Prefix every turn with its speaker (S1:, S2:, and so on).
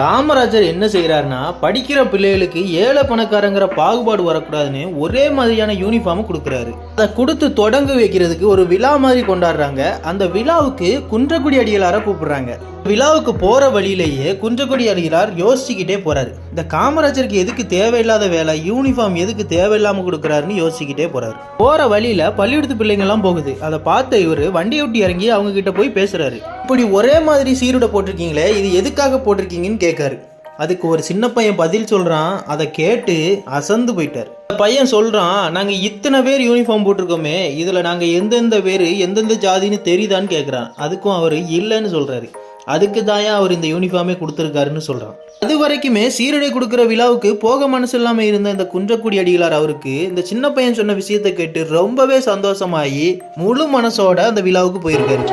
S1: காமராஜர் என்ன செய்கிறாருன்னா படிக்கிற பிள்ளைகளுக்கு ஏழை பணக்காரங்கிற பாகுபாடு வரக்கூடாதுன்னு ஒரே மாதிரியான யூனிஃபார்ம் கொடுக்குறாரு. அதை கொடுத்து தொடங்க வைக்கிறதுக்கு ஒரு விழா மாதிரி கொண்டாடுறாங்க. அந்த விழாவுக்கு குன்றக்குடி அடிகளார கூப்பிடுறாங்க. விழாவுக்கு போகிற வழியிலேயே குன்றக்குடி அடிகளார் யோசிச்சுக்கிட்டே போகிறாரு இந்த காமராஜருக்கு எதுக்கு தேவையில்லாத வேலை யூனிஃபார்ம் எதுக்கு தேவையில்லாமல் கொடுக்குறாருன்னு யோசிச்சுக்கிட்டே போகிறாரு போகிற வழியில் பள்ளிக்கூடத்து பிள்ளைங்கள்லாம் போகுது. அதை பார்த்த இவரு வண்டியை விட்டு இறங்கி அவங்க கிட்ட போய் பேசுகிறாரு இப்படி ஒரே மாதிரி சீருடை போட்டிருக்கீங்களே இது எதுக்காக போட்டிருக்கீங்கன்னு கேட்காரு. அதுக்கு ஒரு சின்ன பையன் பதில் சொல்றான் அதை கேட்டு அசந்து போயிட்டார். அந்த பையன் சொல்றான் நாங்கள் இத்தனை பேர் யூனிஃபார்ம் போட்டிருக்கோமே இதில் நாங்கள் எந்தெந்த பேர் எந்தெந்த ஜாதின்னு தெரியுதான்னு கேட்குறான் அதுக்கும் அவர் இல்லைன்னு சொல்றாரு. அதுக்கு தாயா அவர் இந்த யூனிஃபார்மே கொடுத்துருக்காருன்னு சொல்கிறான் அது வரைக்குமே சீருடை கொடுக்குற விழாவுக்கு போக மனசு இல்லாமல் இருந்த இந்த குன்றக்குடி அடிகளார் அவருக்கு இந்த சின்ன பையன் சொன்ன விஷயத்தை கேட்டு ரொம்பவே சந்தோஷமாயி முழு மனசோட அந்த விழாவுக்கு போயிருக்காரு.